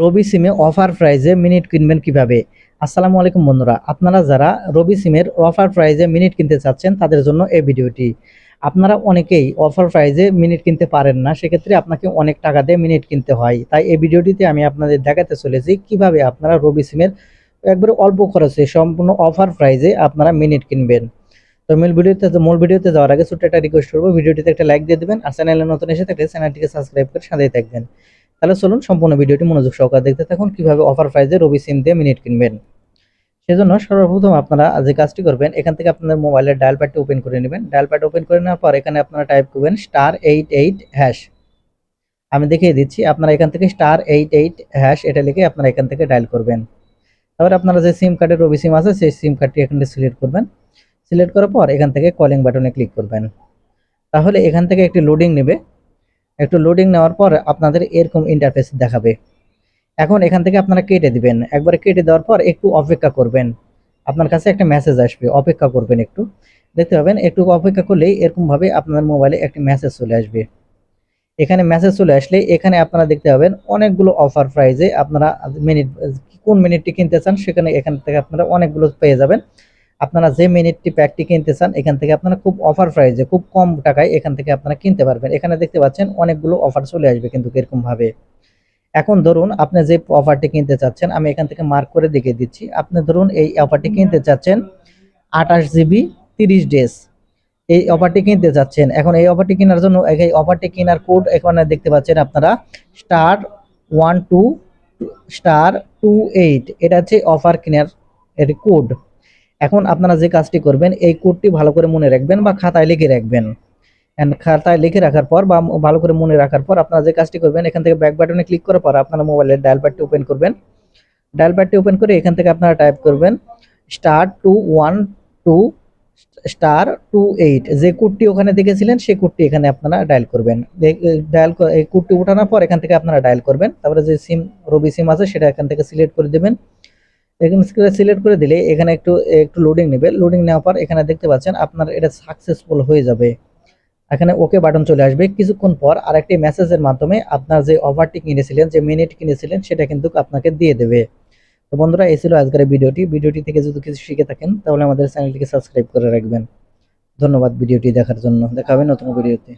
রবি সিমে অফার প্রাইজে মিনিট কিনবেন কীভাবে? আসসালামু আলাইকুম বন্ধুরা, আপনারা যারা রবি সিমের অফার প্রাইজে মিনিট কিনতে চাচ্ছেন, তাদের জন্য এই ভিডিওটি। আপনারা অনেকেই অফার প্রাইজে মিনিট কিনতে পারেন না, সেক্ষেত্রে আপনাকে অনেক টাকা দিয়ে মিনিট কিনতে হয়। তাই এই ভিডিওটিতে আমি আপনাদের দেখাতে চলেছি কীভাবে আপনারা রবি সিমের একবারে অল্প খরচে সম্পূর্ণ অফার প্রাইজে আপনারা মিনিট কিনবেন। তো মূল ভিডিওতে মূল ভিডিওতে যাওয়ার আগে ছোট্ট একটা রিকোয়েস্ট করব। ভিডিওটিতে একটা লাইক দিয়ে দেবেন, আর চ্যানেলে নতুন এসে থাকলে চ্যানেলটিকে সাবস্ক্রাইব করে সাথেই থাকবেন। তাহলে চলুন সম্পূর্ণ ভিডিওটি মনোযোগ সহকারে দেখতে থাকুন, কীভাবে অফার প্রাইজে রবি সিম দিয়ে মিনিট কিনবেন। সেজন্য সর্বপ্রথম আপনারা যে কাজটি করবেন, এখান থেকে আপনাদের মোবাইলের ডায়াল প্যাডটি ওপেন করে নেবেন। ডায়াল প্যাড ওপেন করে নেওয়ার পর এখানে আপনারা টাইপ করবেন স্টার এইট এইট হ্যাশ আমি দেখিয়ে দিচ্ছি, আপনারা এখান থেকে স্টার এইট এইট হ্যাশ এটা লিখে আপনারা এখান থেকে ডায়াল করবেন। তারপর আপনারা যে সিম কার্ডের রবি সিম আছে, সেই সিম কার্ডটি এখানে সিলেক্ট করবেন। সিলেক্ট করার পর এখান থেকে কলিং বাটনে ক্লিক করবেন। তাহলে এখান থেকে একটি লোডিং নেবে। একটু লোডিং নেওয়ার পর আপনাদের এরকম ইন্টারফেস দেখাবে। এখন এখান থেকে আপনারা কেটে দিবেন। একবার কেটে দেওয়ার পর একটু অপেক্ষা করবেন। আপনার কাছে একটা মেসেজ আসবে, অপেক্ষা করবেন একটু। দেখতে পাবেন, একটু অপেক্ষা করলেই এরকমভাবে আপনার মোবাইলে একটি মেসেজ চলে আসবে। এখানে মেসেজ চলে আসলে এখানে আপনারা দেখতে পাবেন অনেকগুলো অফার প্রাইজে আপনারা মিনিট কোন মিনিটটি কিনতে চান সেখানে এখান থেকে আপনারা অনেকগুলো পেয়ে যাবেন। আপনারা যে মিনিটটি প্যাকটি কিনতে চান, এখান থেকে আপনারা খুব অফার প্রাইজে খুব কম টাকায় এখান থেকে আপনারা কিনতে পারবেন। এখানে দেখতে পাচ্ছেন অনেকগুলো অফার চলে আসবে কিন্তু এরকম ভাবে এখন ধরুন আপনি যে অফারটি কিনতে চাচ্ছেন, আমি এখান থেকে মার্ক করে দেখিয়ে দিচ্ছি। আপনি ধরুন এই অফারটি কিনতে চাচ্ছেন আঠাশ জিবি তিরিশ ডেজ এই অফারটি কিনতে চাচ্ছেন, এখন এই অফারটি কেনার জন্য এই অফারটি কেনার কোড এখানে দেখতে পাচ্ছেন আপনারা star one two star two eight এটা হচ্ছে অফার কেনার এর কোড এখন আপনারা যে কাজটি করবেন, এই কোডটি ভালো করে মনে রাখবেন বা খাতায় লিখে রাখবেন। অ্যান্ড খাতায় লিখে রাখার পর বা ভালো করে মনে রাখার পর আপনারা যে কাজটি করবেন, এখান থেকে ব্যাক বাটনে ক্লিক করার পর আপনারা মোবাইলের ডায়াল প্যাডটি ওপেন করবেন। ডায়াল প্যাডটি ওপেন করে এখান থেকে আপনারা টাইপ করবেন star two one two star two eight যে কোডটি ওখানে দেখেছিলেন, সেই কোডটি এখানে আপনারা ডায়াল করবেন। ডায়াল এই কোডটি ওঠানোর পর এখান থেকে আপনারা ডায়াল করবেন। তারপরে যে সিম রবি সিম আছে, সেটা এখান থেকে সিলেক্ট করে দেবেন। এখানে সিলেক্ট করে দিলে এখানে একটু একটু লোডিং নেবে। লোডিং নেওয়ার পর এখানে দেখতে পাচ্ছেন আপনার এটা সাকসেসফুল হয়ে যাবে। এখানে ওকে বাটন চলে আসবে। কিছুক্ষণ পর আরেকটি মেসেজের মাধ্যমে আপনার যে অফারটি কিনেছিলেন, যে মিনিট কিনেছিলেন, সেটা কিন্তু আপনাকে দিয়ে দেবে। তো বন্ধুরা, এই ছিল আজকের ভিডিওটি। ভিডিওটি থেকে যদি কিছু শিখে থাকেন, তাহলে আমাদের চ্যানেলটিকে সাবস্ক্রাইব করে রাখবেন। ধন্যবাদ ভিডিওটি দেখার জন্য। দেখা হবে নতুন ভিডিওতে।